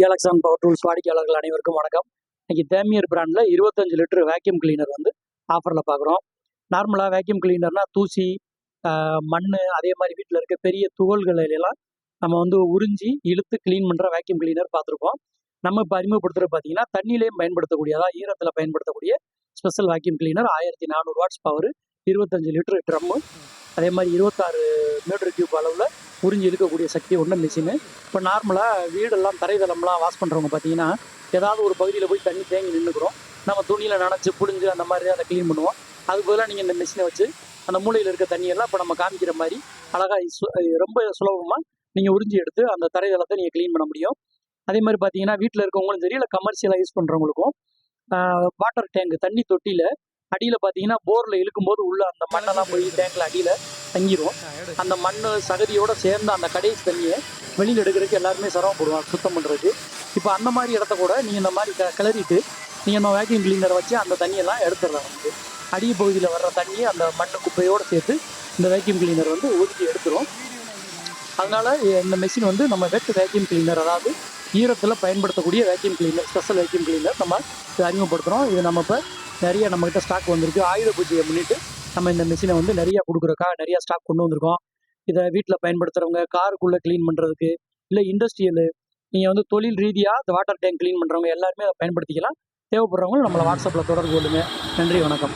கேலக்ஸான் power tools வாடிக்கையாளர்கள் அனைவருக்கும் வணக்கம். இன்னைக்கு தேமியர் பிராண்டில் இருபத்தஞ்சு லிட்டர் வேக்யூம் கிளீனர் வந்து ஆஃபரில் பார்க்குறோம் நார்மலாக வேக்யூம் கிளீனர்னா தூசி மண் அதே மாதிரி வீட்டில் இருக்க பெரிய துகள்களெல்லாம் நம்ம வந்து உறிஞ்சி இழுத்து க்ளீன் பண்ணுற வேக்யூம் கிளீனர் பார்த்துருப்போம் நம்ம இப்போ அறிமுகப்படுத்துறது பார்த்தீங்கன்னா தண்ணியிலையும் பயன்படுத்தக்கூடியதாக ஈரத்தில் பயன்படுத்தக்கூடிய ஸ்பெஷல் வேக்யூம் கிளீனர் ஆயிரத்தி நானூறு வாட்ஸ் பவர் இருபத்தஞ்சு லிட்டர் ட்ரம்மு அதே மாதிரி இருபத்தாறு மீட்டர் கியூப் அளவில் உறிஞ்சி இழுக்கக்கூடிய சக்தி உள்ள மிஷினு இப்போ நார்மலாக வீடெல்லாம் தரைதளம்லாம் வாஷ் பண்ணுறவங்க பார்த்தீங்கன்னா ஏதாவது ஒரு பகுதியில் போய் தண்ணி தேங்கி நின்றுக்கிறோம் நம்ம துணியில் நனைச்சி புழிஞ்சு அந்த மாதிரி அதை க்ளீன் பண்ணுவோம். அதுக்கு பதிலாக நீங்கள் இந்த மிஷினை வச்சு அந்த மூலையில் இருக்க தண்ணியெல்லாம் இப்போ நம்ம காமிக்கிற மாதிரி அழகாக ரொம்ப சுலபமாக நீங்கள் உறிஞ்சி எடுத்து அந்த தரைதளத்தை நீங்கள் க்ளீன் பண்ண முடியும். அதே மாதிரி பார்த்தீங்கன்னா வீட்டில் இருக்கவங்களும் சரி இல்லை கமர்ஷியலாக யூஸ் பண்ணுறவங்களுக்கும் வாட்டர் டேங்க் தண்ணி தொட்டியில் அடியில் பார்த்தீங்கன்னா போரில் இழுக்கும்போது உள்ள அந்த மண்ணெல்லாம் போய் டேங்கில் அடியில் தங்கிரும் அந்த மண் சகதியோட சேர்ந்து அந்த கடைசி தண்ணியை வெளியில் எடுக்கிறதுக்கு எல்லாருமே சிரமப்படுவாங்க சுத்தம் பண்ணுறதுக்கு இப்போ அந்த மாதிரி இடத்த கூட நீங்கள் இந்த மாதிரி க கிளறிட்டு நீங்கள் நம்ம வேக்யூம் கிளீனரை வச்சு அந்த தண்ணியெல்லாம் எடுத்துடலாம் வந்து. அடி பகுதியில் வர்ற தண்ணி அந்த மண் குப்பையோடு சேர்த்து இந்த வேக்யூம் கிளீனர் வந்து ஒதுக்கி எடுத்துரும். அதனால இந்த மெஷின் வந்து நம்ம வெட் வேக்யூம் கிளீனர் அதாவது ஈரத்தில் பயன்படுத்தக்கூடிய vacuum cleaner special vacuum cleaner நம்ம அறிமுகப்படுத்துகிறோம் இது நம்ம இப்போ நிறைய நம்மகிட்ட ஸ்டாக் வந்திருக்கு. ஆயுத பூஜையை முன்னிட்டு நம்ம இந்த மிஷினை வந்து நிறைய கொடுக்குறக்கா நிறைய ஸ்டாக் கொண்டு வந்திருக்கோம். இதை வீட்டில் பயன்படுத்துகிறவங்க காருக்குள்ளே க்ளீன் பண்ணுறதுக்கு இல்லை இண்டஸ்ட்ரியல் நீங்கள் வந்து தொழில் ரீதியாக இந்த வாட்டர் டேங்க் க்ளீன் பண்ணுறவங்க எல்லாருமே அதை பயன்படுத்திக்கலாம். தேவைப்படுறவங்க நம்மளை வாட்ஸ்அப்பில் தொடர்பு கொள்ளுங்கள் நன்றி வணக்கம்.